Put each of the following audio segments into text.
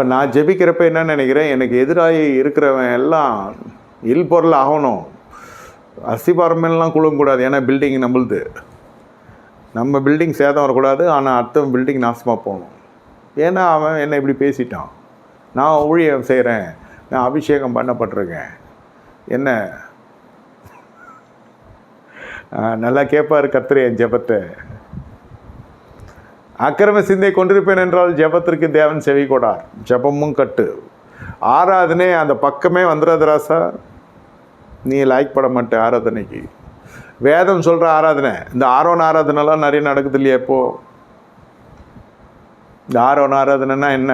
இப்போ நான் ஜெபிக்கிறப்ப என்ன நினைக்கிறேன்? எனக்கு எதிராகி இருக்கிறவன் எல்லாம் இல் பொருள் ஆகணும். அசிபாரமெல்லாம் குழுங்கக்கூடாது ஏன்னா பில்டிங் நம்மளுது. நம்ம பில்டிங் சேதம் வரக்கூடாது. ஆனால் அடுத்தவன் பில்டிங் நாசமாக போகணும். ஏன்னா அவன் என்னை இப்படி பேசிட்டான்? நான் ஊழியம் செய்கிறேன் நான் அபிஷேகம் பண்ணப்பட்டிருக்கேன். என்ன? நல்லா கேட்பாரு கர்த்தர் என் ஜெபத்தை. அக்கிரம சிந்தை கொண்டிருப்பேன் என்றால் ஜெபத்திற்கு தேவன் செவி கொடார். ஜெபமும் கட்டு. ஆராதனை அந்த பக்கமே வந்துடாது ராசா நீ லைக் பட மாட்டே ஆராதனைக்கு. வேதம் சொல்கிற ஆராதனை. இந்த ஆரோன் ஆராதனைலாம் நிறைய நடக்குது இல்லையா இப்போது இந்த ஆரோன் ஆராதனைனா என்ன?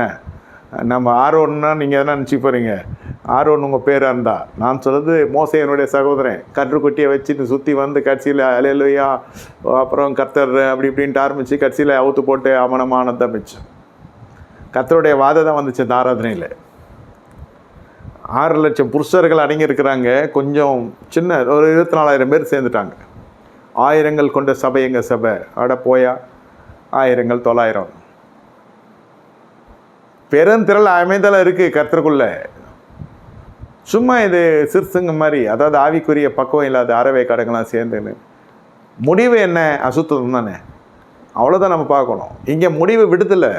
நம்ம ஆரோன்னா நீங்கள் எதனா நினச்சி போகிறீங்க ஆரோன் உங்கள் பேராக இருந்தா? நான் சொல்கிறது மோசையனுடைய சகோதரன். கற்றுக்குட்டியை வச்சுட்டு சுற்றி வந்து கட்சியில் அலையலுயா அப்புறம் கர்த்தர் அப்படி இப்படின்ட்டு ஆரம்பித்து கட்சியில் அவுத்து போட்டு அவனமான மிச்சம் கர்த்தருடைய வாதம் தான் வந்துச்சு இந்த ஆராதனையில். ஆறு லட்சம் புருஷர்கள் அடங்கியிருக்கிறாங்க. கொஞ்சம் சின்ன ஒரு இருபத்தி நாலாயிரம் பேர் சேர்ந்துட்டாங்க. ஆயிரங்கள் கொண்ட சபை எங்கள் சபை? அட போயா ஆயிரங்கள் தொள்ளாயிரம். பெருந்திரள் அமைதலாக இருக்குது கர்த்தருக்குள்ள. சும்மா இது சிறுசுங்க மாதிரி அதாவது ஆவிக்குரிய பக்குவம் இல்லாத அறவை கடைங்களாம் சேர்ந்துன்னு. முடிவு என்ன? அசுத்தம் தானே. அவ்வளோதான் நம்ம பார்க்கணும். இங்கே முடிவு விடுதலை.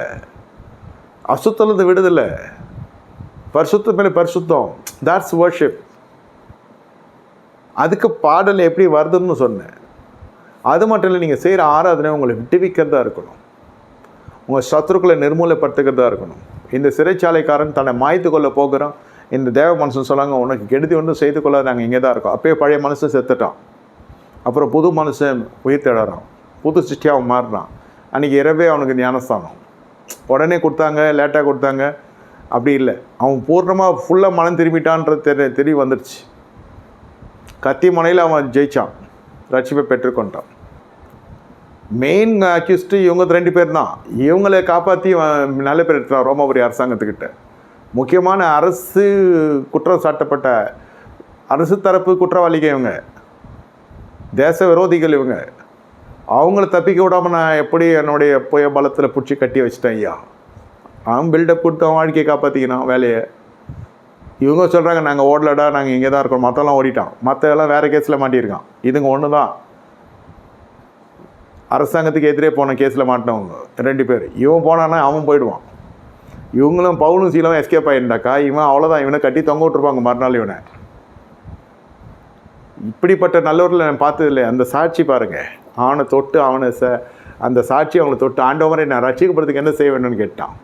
அசுத்தலது விடுதலை. பரிசுத்தம் மேலே பரிசுத்தம். தாட்ஸ் வர்ஷிப் அதுக்கு பாடல் எப்படி வருதுன்னு சொன்னேன். அது மட்டும் இல்லை நீங்கள் செய்கிற ஆராதனை உங்களை விட்டுவிக்கிறதா இருக்கணும். உங்கள் சத்துருக்களை நிர்மூலப்படுத்துக்கிறதா இருக்கணும். இந்த சிறைச்சாலைக்காரன் தன்னை மாய்த்து கொள்ள போகிறான். இந்த தேவ மனுஷன் சொன்னாங்க உனக்கு கெடுதி ஒன்றும் செய்து கொள்ள நாங்கள் இங்கே தான் இருக்கோம். அப்போயே பழைய மனுஷன் செத்துட்டான். அப்புறம் புது மனுஷன் உயிர் தேடுறான். புது சிஷ்டியாக அவன் மாறுறான். அன்றைக்கி இரவே அவனுக்கு ஞானஸ்தானம். உடனே கொடுத்தாங்க லேட்டாக கொடுத்தாங்க. அப்படி இல்லை. அவன் பூர்ணமாக ஃபுல்லாக மனம் திரும்பிட்டான்றது தெரி தெரிய வந்துடுச்சு கத்தி முனையில் அவன் ஜெயிச்சான். ரட்சிப்பை பெற்றுக்கொண்டான் மெயின் அக்யூஸ்ட்டு இவங்க ரெண்டு பேர் தான். இவங்களை காப்பாற்றி நல்ல பேர் எடுத்துட்டான் ரோமாபுரி அரசாங்கத்துக்கிட்ட. முக்கியமான அரசு குற்றம் சாட்டப்பட்ட அரசு தரப்பு குற்றவாளிகள் இவங்க. தேச விரோதிகள் இவங்க. அவங்கள தப்பிக்க விடாமல் நான் எப்படி என்னுடைய புய பலத்தில் பிடிச்சி கட்டி வச்சிட்டேன் ஐயா? அவன் பில்டப் கொடுத்து அவன் வாழ்க்கையை காப்பாற்றிக்கினான் வேலையை. இவங்க சொல்கிறாங்க நாங்கள் ஓடலடா நாங்கள் இங்கே தான் இருக்கோம். மற்றெல்லாம் ஓடிட்டான். மற்ற எல்லாம் வேறு கேஸில் மாட்டியிருக்கான். இதுங்க ஒன்று தான். அரசாங்கத்துக்கு எதிரே போன கேஸில் மாட்டினவங்க ரெண்டு பேர். இவன் போனான்னா அவன் போயிடுவான். இவங்களும் பவுனும் சீலமும் எஸ்கேப் ஆகிருந்தாக்கா இவன் அவ்வளோதான் இவனை கட்டி தொங்க விட்டுருப்பாங்க மறுநாள் இவனை. இப்படிப்பட்ட நல்லவர்களை நான் பார்த்தது இல்லை அந்த சாட்சி பாருங்கள் அவனை தொட்டு அவனை ச அந்த சாட்சி அவனை தொட்டு ஆண்டவரை நான் ரசிக்கப்படுறதுக்கு என்ன செய்ய வேணும்னு கேட்டான்.